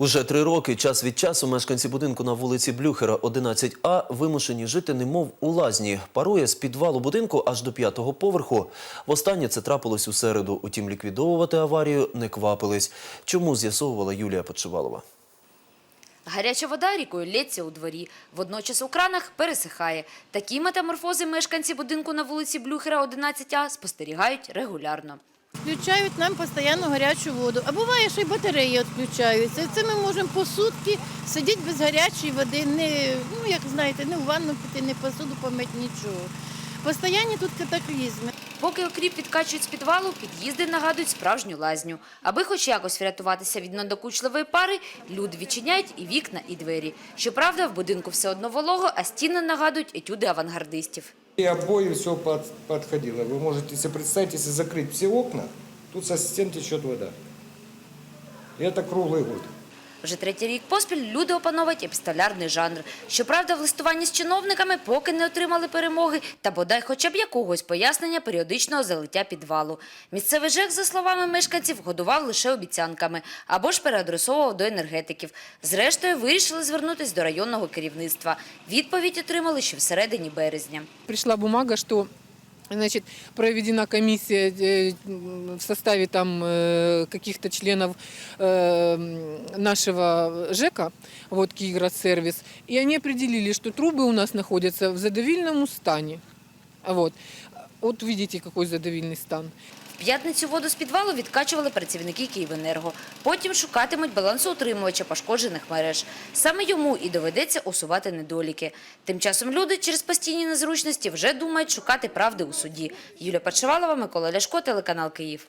Уже три роки час від часу мешканці будинку на вулиці Блюхера, 11А, вимушені жити немов у лазні. Парує з підвалу будинку аж до п'ятого поверху. Востаннє це трапилось у середу. Утім, ліквідовувати аварію не квапились. Чому з'ясовувала Юлія Почивалова? Гаряча вода рікою лється у дворі. Водночас у кранах пересихає. Такі метаморфози мешканці будинку на вулиці Блюхера, 11А, спостерігають регулярно. Включають нам постійно гарячу воду. А буває, що й батареї відключаються. Це ми можемо по сутки сидіти без гарячої води, не, ну як знаєте, не в ванну піти, не посуду помити, нічого. Постоянні тут катаклізми. Поки окріп відкачують з підвалу, під'їзди нагадують справжню лазню. Аби хоч якось врятуватися від надокучливої пари, люди відчиняють і вікна, і двері. Щоправда, в будинку все одно волого, а стіни нагадують етюди авангардистів. И обои все под, подходило. Вы можете себе представить, если закрыть все окна, тут со стен течет вода. И это круглый год. Вже третій рік поспіль люди опановують епістолярний жанр. Щоправда, в листуванні з чиновниками поки не отримали перемоги та бодай хоча б якогось пояснення періодичного залиття підвалу. Місцевий ЖЕК, за словами мешканців, годував лише обіцянками або ж переадресовував до енергетиків. Зрештою, вирішили звернутися до районного керівництва. Відповідь отримали ще всередині березня. пришла бумага, что значит, проведена комиссия э, в составе там э, каких-то членов э, нашего ЖЭКа, вот Киевградсервис, и они определили, что трубы у нас находятся в задавильном стане. Вот. Вот видите, какой задовільний стан. П'ятницю воду з підвалу відкачували працівники Київенерго. Потім шукатимуть балансоутримувача пошкоджених мереж. Саме йому і доведеться усувати недоліки. Тим часом люди через постійні незручності вже думають шукати правди у суді. Юлія Пачевалова, Микола Ляшко, телеканал Київ.